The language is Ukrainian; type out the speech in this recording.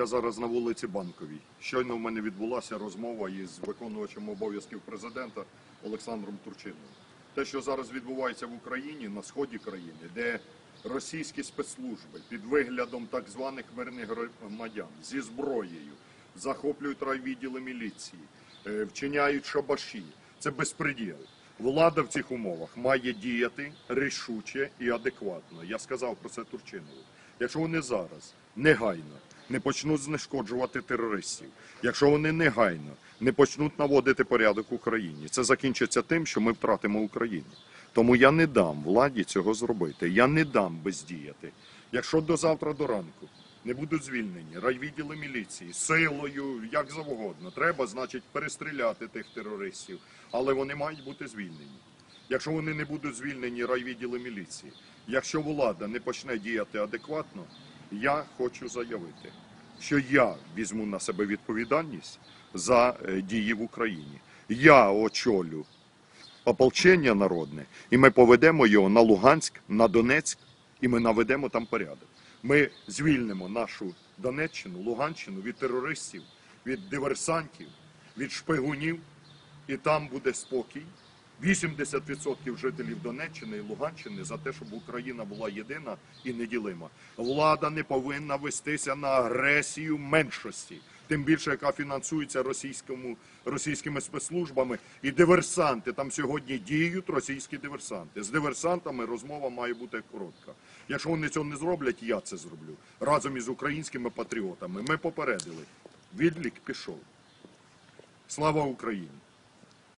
Я зараз на вулиці Банковій. Щойно в мене відбулася розмова із виконувачем обов'язків президента Олександром Турчиновим. Те, що зараз відбувається в Україні, на сході країни, де російські спецслужби під виглядом так званих мирних громадян зі зброєю захоплюють райвідділи міліції, е, вчиняють шабаші. Це безпреділ. Влада в цих умовах має діяти рішуче і адекватно. Я сказав про це Турчинову. Якщо вони зараз негайно не почнуть знешкоджувати терористів, якщо вони негайно не почнуть наводити порядок в Україні, це закінчиться тим, що ми втратимо Україну. Тому я не дам владі цього зробити. Я не дам бездіяти. Якщо до завтра до ранку не будуть звільнені райвідділи міліції силою, як завгодно, треба, значить, перестріляти тих терористів, але вони мають бути звільнені. Якщо вони не будуть звільнені райвідділи міліції, якщо влада не почне діяти адекватно, я хочу заявити, що я візьму на себе відповідальність за е, дії в Україні. Я очолю ополчення народне, і ми поведемо його на Луганськ, на Донецьк, і ми наведемо там порядок. Ми звільнимо нашу Донеччину, Луганщину від терористів, від диверсантів, від шпигунів, і там буде спокій. 80% жителів Донеччини і Луганщини за те, щоб Україна була єдина і неділима. Влада не повинна вестися на агресію меншості, тим більше яка фінансується російському, російськими спецслужбами. І диверсанти там сьогодні діють російські диверсанти. З диверсантами розмова має бути коротка. Якщо вони цього не зроблять, я це зроблю разом із українськими патріотами. Ми попередили. Відлік пішов. Слава Україні!